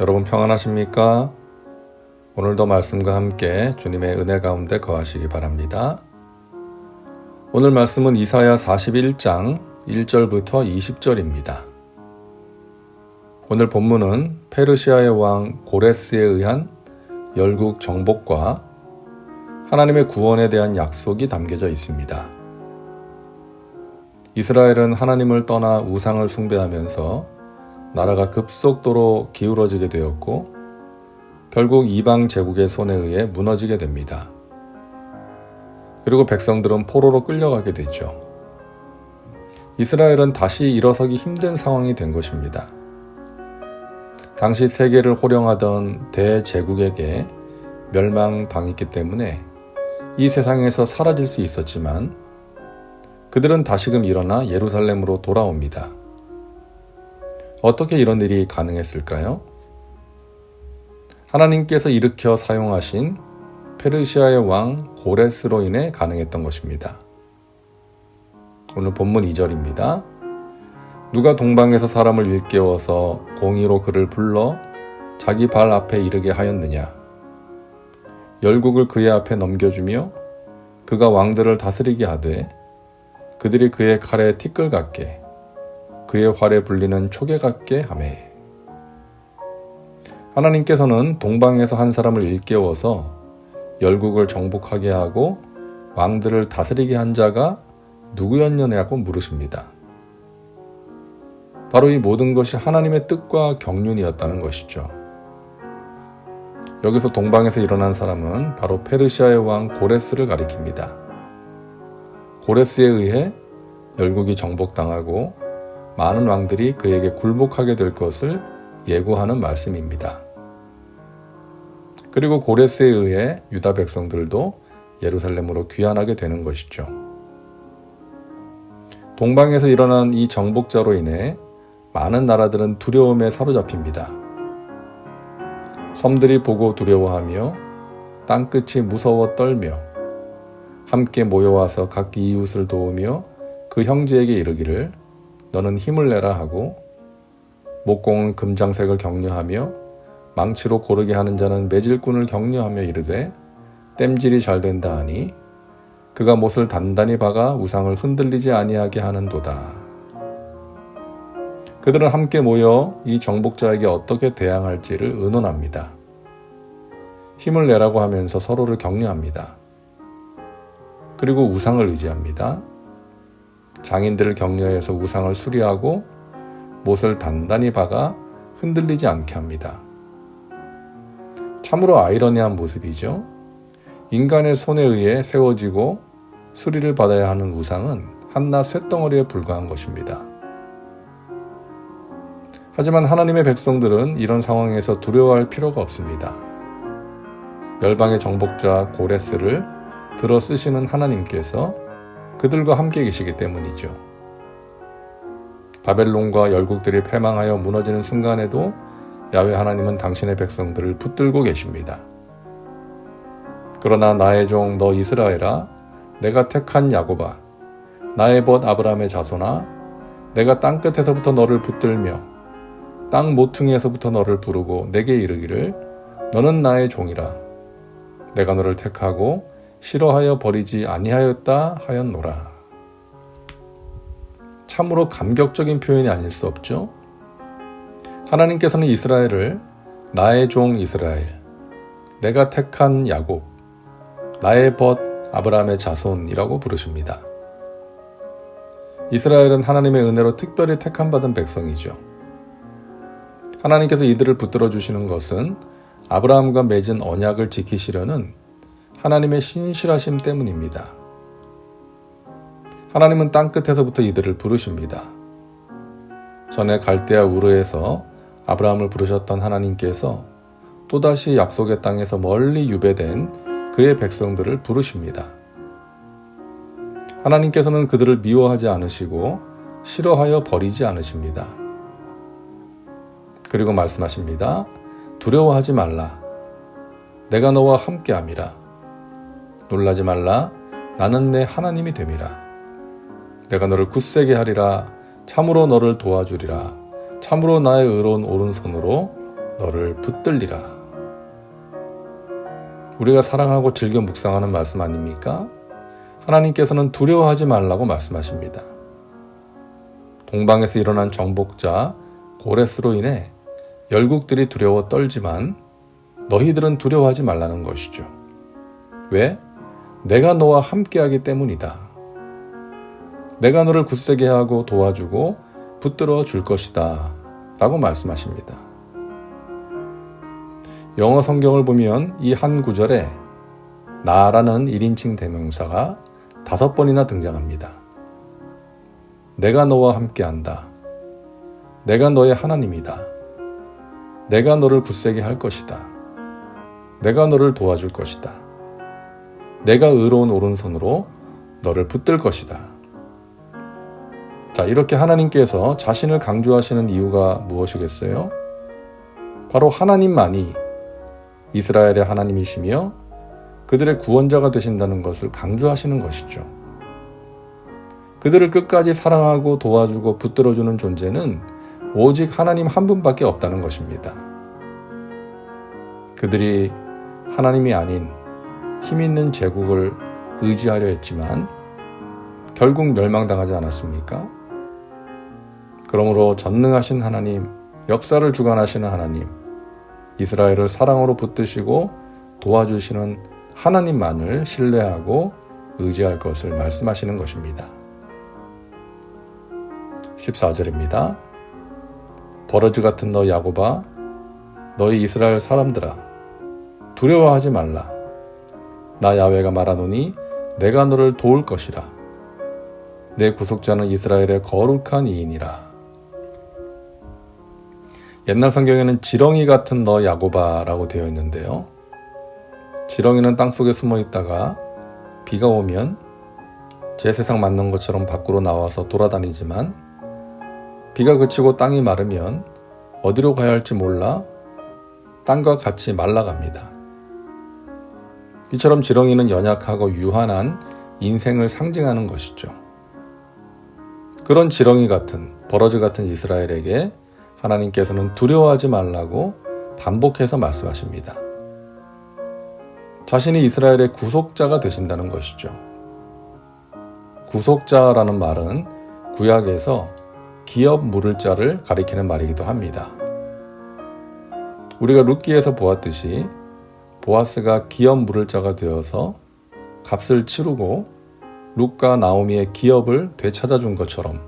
여러분 평안하십니까? 오늘도 말씀과 함께 주님의 은혜 가운데 거하시기 바랍니다. 오늘 말씀은 이사야 41장 1절부터 20절입니다. 오늘 본문은 페르시아의 왕 고레스에 의한 열국 정복과 하나님의 구원에 대한 약속이 담겨져 있습니다. 이스라엘은 하나님을 떠나 우상을 숭배하면서 나라가 급속도로 기울어지게 되었고 결국 이방 제국의 손에 의해 무너지게 됩니다. 그리고 백성들은 포로로 끌려가게 되죠. 이스라엘은 다시 일어서기 힘든 상황이 된 것입니다. 당시 세계를 호령하던 대제국에게 멸망당했기 때문에 이 세상에서 사라질 수 있었지만 그들은 다시금 일어나 예루살렘으로 돌아옵니다. 어떻게 이런 일이 가능했을까요? 하나님께서 일으켜 사용하신 페르시아의 왕 고레스로 인해 가능했던 것입니다. 오늘 본문 2절입니다. 누가 동방에서 사람을 일깨워서 공의로 그를 불러 자기 발 앞에 이르게 하였느냐? 열국을 그의 앞에 넘겨주며 그가 왕들을 다스리게 하되 그들이 그의 칼에 티끌 같게 그의 활에 불리는 초계 같게 하매 하나님께서는 동방에서 한 사람을 일깨워서 열국을 정복하게 하고 왕들을 다스리게 한 자가 누구였느냐고 물으십니다. 바로 이 모든 것이 하나님의 뜻과 경륜이었다는 것이죠. 여기서 동방에서 일어난 사람은 바로 페르시아의 왕 고레스를 가리킵니다. 고레스에 의해 열국이 정복당하고 많은 왕들이 그에게 굴복하게 될 것을 예고하는 말씀입니다. 그리고 고레스에 의해 유다 백성들도 예루살렘으로 귀환하게 되는 것이죠. 동방에서 일어난 이 정복자로 인해 많은 나라들은 두려움에 사로잡힙니다. 섬들이 보고 두려워하며 땅끝이 무서워 떨며 함께 모여와서 각 이웃을 도우며 그 형제에게 이르기를 너는 힘을 내라 하고 목공은 금장색을 격려하며 망치로 고르게 하는 자는 매질꾼을 격려하며 이르되 땜질이 잘 된다 하니 그가 못을 단단히 박아 우상을 흔들리지 아니하게 하는도다. 그들은 함께 모여 이 정복자에게 어떻게 대항할지를 의논합니다. 힘을 내라고 하면서 서로를 격려합니다. 그리고 우상을 의지합니다. 장인들을 격려해서 우상을 수리하고 못을 단단히 박아 흔들리지 않게 합니다. 참으로 아이러니한 모습이죠. 인간의 손에 의해 세워지고 수리를 받아야 하는 우상은 한낱 쇳덩어리에 불과한 것입니다. 하지만 하나님의 백성들은 이런 상황에서 두려워할 필요가 없습니다. 열방의 정복자 고레스를 들어 쓰시는 하나님께서 그들과 함께 계시기 때문이죠. 바벨론과 열국들이 패망하여 무너지는 순간에도 야외 하나님은 당신의 백성들을 붙들고 계십니다. 그러나 나의 종 너 이스라엘아 내가 택한 야고바 나의 벗 아브라함의 자손아 내가 땅 끝에서부터 너를 붙들며 땅 모퉁이에서부터 너를 부르고 내게 이르기를 너는 나의 종이라 내가 너를 택하고 싫어하여 버리지 아니하였다 하였노라. 참으로 감격적인 표현이 아닐 수 없죠. 하나님께서는 이스라엘을 나의 종 이스라엘, 내가 택한 야곱, 나의 벗 아브라함의 자손이라고 부르십니다. 이스라엘은 하나님의 은혜로 특별히 택함 받은 백성이죠. 하나님께서 이들을 붙들어 주시는 것은 아브라함과 맺은 언약을 지키시려는 하나님의 신실하심 때문입니다. 하나님은 땅 끝에서부터 이들을 부르십니다. 전에 갈대아 우르에서 아브라함을 부르셨던 하나님께서 또다시 약속의 땅에서 멀리 유배된 그의 백성들을 부르십니다. 하나님께서는 그들을 미워하지 않으시고 싫어하여 버리지 않으십니다. 그리고 말씀하십니다. 두려워하지 말라. 내가 너와 함께함이라. 놀라지 말라 나는 내 하나님이 됨이라 내가 너를 굳세게 하리라 참으로 너를 도와주리라 참으로 나의 의로운 오른손으로 너를 붙들리라 우리가 사랑하고 즐겨 묵상하는 말씀 아닙니까? 하나님께서는 두려워하지 말라고 말씀하십니다. 동방에서 일어난 정복자 고레스로 인해 열국들이 두려워 떨지만 너희들은 두려워하지 말라는 것이죠. 왜? 내가 너와 함께하기 때문이다. 내가 너를 굳세게 하고 도와주고 붙들어 줄 것이다. 라고 말씀하십니다. 영어 성경을 보면 이 한 구절에 나라는 1인칭 대명사가 다섯 번이나 등장합니다. 내가 너와 함께한다. 내가 너의 하나님이다. 내가 너를 굳세게 할 것이다. 내가 너를 도와줄 것이다. 내가 의로운 오른손으로 너를 붙들 것이다. 자, 이렇게 하나님께서 자신을 강조하시는 이유가 무엇이겠어요? 바로 하나님만이 이스라엘의 하나님이시며 그들의 구원자가 되신다는 것을 강조하시는 것이죠. 그들을 끝까지 사랑하고 도와주고 붙들어주는 존재는 오직 하나님 한 분밖에 없다는 것입니다. 그들이 하나님이 아닌 힘 있는 제국을 의지하려 했지만 결국 멸망당하지 않았습니까? 그러므로 전능하신 하나님, 역사를 주관하시는 하나님, 이스라엘을 사랑으로 붙드시고 도와주시는 하나님만을 신뢰하고 의지할 것을 말씀하시는 것입니다. 14절입니다. 버러지 같은 너 야고바, 너희 이스라엘 사람들아, 두려워하지 말라. 나 야외가 말하노니 내가 너를 도울 것이라. 내 구속자는 이스라엘의 거룩한 이인이라. 옛날 성경에는 지렁이 같은 너 야고바라고 되어 있는데요. 지렁이는 땅 속에 숨어 있다가 비가 오면 제 세상 맞는 것처럼 밖으로 나와서 돌아다니지만 비가 그치고 땅이 마르면 어디로 가야 할지 몰라 땅과 같이 말라갑니다. 이처럼 지렁이는 연약하고 유한한 인생을 상징하는 것이죠. 그런 지렁이 같은 버러지 같은 이스라엘에게 하나님께서는 두려워하지 말라고 반복해서 말씀하십니다. 자신이 이스라엘의 구속자가 되신다는 것이죠. 구속자라는 말은 구약에서 기업 물을 자를 가리키는 말이기도 합니다. 우리가 룻기에서 보았듯이 보아스가 기업 물을 자가 되어서 값을 치르고 룻과 나오미의 기업을 되찾아 준 것처럼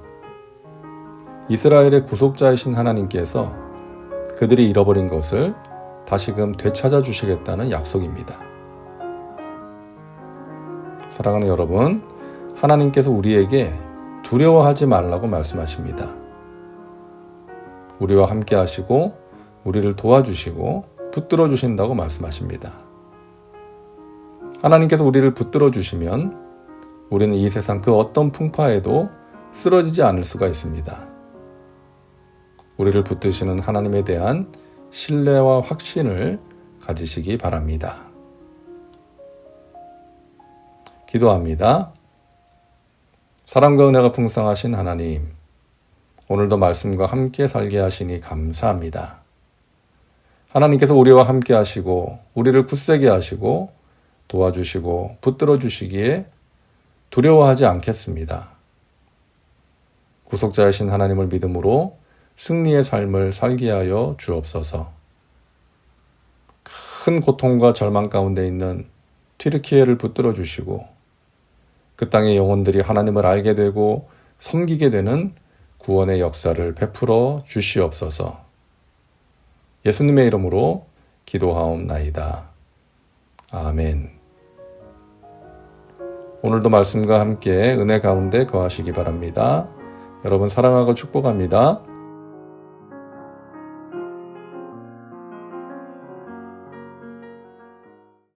이스라엘의 구속자이신 하나님께서 그들이 잃어버린 것을 다시금 되찾아 주시겠다는 약속입니다. 사랑하는 여러분, 하나님께서 우리에게 두려워하지 말라고 말씀하십니다. 우리와 함께 하시고 우리를 도와주시고 붙들어 주신다고 말씀하십니다. 하나님께서 우리를 붙들어 주시면 우리는 이 세상 그 어떤 풍파에도 쓰러지지 않을 수가 있습니다. 우리를 붙드시는 하나님에 대한 신뢰와 확신을 가지시기 바랍니다. 기도합니다. 사랑과 은혜가 풍성하신 하나님, 오늘도 말씀과 함께 살게 하시니 감사합니다. 하나님께서 우리와 함께 하시고, 우리를 굳세게 하시고, 도와주시고, 붙들어 주시기에 두려워하지 않겠습니다. 구속자이신 하나님을 믿음으로 승리의 삶을 살게 하여 주옵소서. 큰 고통과 절망 가운데 있는 튀르키예를 붙들어 주시고 그 땅의 영혼들이 하나님을 알게 되고 섬기게 되는 구원의 역사를 베풀어 주시옵소서. 예수님의 이름으로 기도하옵나이다. 아멘. 오늘도 말씀과 함께 은혜 가운데 거하시기 바랍니다. 여러분 사랑하고 축복합니다.